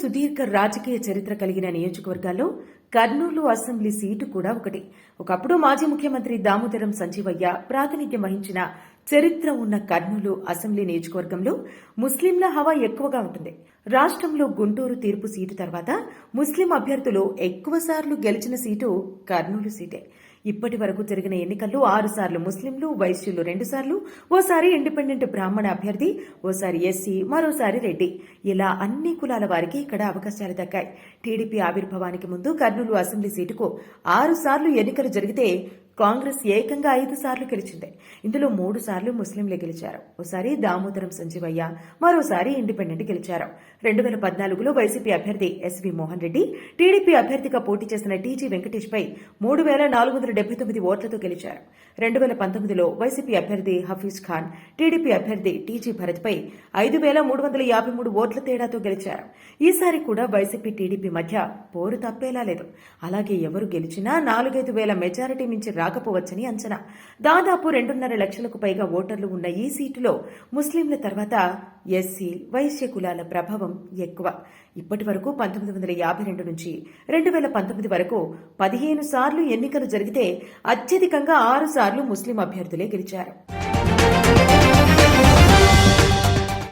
సుదీర్ఘ రాజకీయ చరిత్ర కలిగిన నియోజకవర్గాల్లో కర్నూలు అసెంబ్లీ సీటు కూడా ఒకటి. ఒకప్పుడు మాజీ ముఖ్యమంత్రి దామోదరం సంజీవయ్య ప్రాతినిధ్యం వహించిన చరిత్ర ఉన్న కర్నూలు అసెంబ్లీ నియోజకవర్గంలో ముస్లింల హవా ఎక్కువగా ఉంటుంది. రాష్ట్రంలో గుంటూరు తీర్పు సీటు తర్వాత ముస్లిం అభ్యర్థులు ఎక్కువసార్లు గెలిచిన సీటు కర్నూలు సీటే. ఇప్పటి వరకు జరిగిన ఎన్నికల్లో ఆరుసార్లు ముస్లింలు వైశ్యులు రెండుసార్లు ఓసారి ఇండిపెండెంట్ బ్రాహ్మణ అభ్యర్థి ఓసారి ఎస్సీ మరోసారి రెడ్డి. ఇలా అన్ని కులాల వారికి ఇక్కడ అవకాశాలు దక్కాయి. టీడీపీ ఆవిర్భావానికి ముందు కర్నూలు అసెంబ్లీ సీటుకు ఆరుసార్లు ఎన్నికలు జరిగితే కాంగ్రెస్ ఏకంగా ఐదు సార్లు గెలిచింది. ఇందులో మూడు సార్లు ముస్లింలే గెలిచారు. ఓసారి దామోదరం సంజీవయ్య మరోసారి ఇండిపెండెంట్ గెలిచారు. రెండు వేల పద్నాలుగులో వైసీపీ అభ్యర్థి ఎస్వి మోహన్ రెడ్డి టీడీపీ అభ్యర్థిగా పోటీ చేసిన టీజీ వెంకటేష్ పై మూడు వేల నాలుగు వందల డెబ్బై తొమ్మిది ఓట్లతో గెలిచారు. రెండు వేల పంతొమ్మిదిలో వైసీపీ అభ్యర్థి హఫీజ్ ఖాన్ టీడీపీ అభ్యర్థి టీజీ భరత్ పై ఐదు వేల మూడు వందల యాభై మూడు ఓట్ల తేడాతో గెలిచారు. ఈసారి కూడా వైసీపీ టీడీపీ మధ్య పోరు తప్పేలా లేదు. అలాగే ఎవరు గెలిచినా నాలుగైదు వేల మెజారిటీ మించి రాకపోవచ్చని అంచనా. దాదాపు రెండున్నర లక్షలకు పైగా ఓటర్లు ఉన్న ఈ సీటులో ముస్లింల తర్వాత ఎస్సీ వైశ్య కులాల ప్రభావం ఎక్కువ. ఇప్పటి వరకు పంతొమ్మిది వందల యాభై రెండు నుంచి రెండు వేల పంతొమ్మిది వరకు పదిహేను సార్లు ఎన్నికలు జరిగితే అత్యధికంగా ఆరు సార్లు ముస్లిం అభ్యర్థులే గెలిచారు.